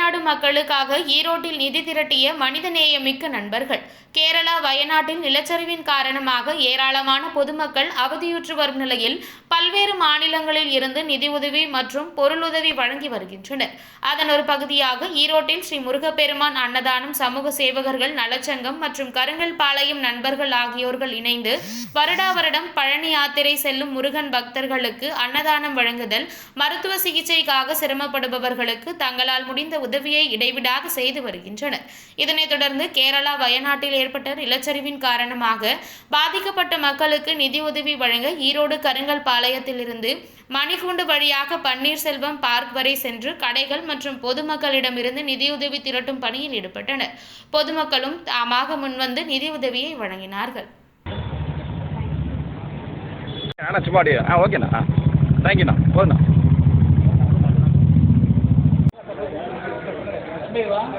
காரணமாக ஈரோட்டில் நிதி திரட்டிய மனிதநேயமிக்க நண்பர்கள். கேரளா வயநாட்டில் நிலச்சரிவின் காரணமாக ஏராளமான பொதுமக்கள் அவதியுற்று வரும் நிலையில் பல்வேறு மாநிலங்களில் இருந்து நிதியுதவி மற்றும் பொருளுதவி வழங்கி வருகின்றனர். அதன் ஒரு பகுதியாக ஈரோட்டில் ஸ்ரீ முருகப்பெருமான் அன்னதானம் சமூக சேவகர்கள் நலச்சங்கம் மற்றும் கருங்கல் பாளையம் நண்பர்கள் ஆகியோர்கள் இணைந்து வருடா வருடம் பழனி யாத்திரை செல்லும் முருகன் பக்தர்களுக்கு அன்னதானம் வழங்குதல் மருத்துவ சிகிச்சைக்காக சிரமப்படுபவர்களுக்கு தங்களால் முடிந்த உதவியை இடைவிடாது செய்து வருகின்றனர். இதனைத் தொடர்ந்து கேரளா வயநாட்டில் ஏற்பட்ட நிலச்சரிவின் காரணமாக பாதிக்கப்பட்ட மக்களுக்கு நிதியுதவி வழங்க ஈரோடு கருங்கல் பாளையத்திலிருந்து மணிக்கூண்டு வழியாக பன்னீர்செல்வம் பார்க் வரை சென்று கடைகள் மற்றும் பொதுமக்களிடமிருந்து நிதியுதவி திரட்டும் பணியில் ஈடுபட்டனர். பொதுமக்களும் தாமாக முன்வந்து நிதியுதவியை வழங்கினார்கள். அண்ணா ஆ ஓகேண்ணா. ஆ தேங்க்யூண்ணா போதுண்ணா 对吧？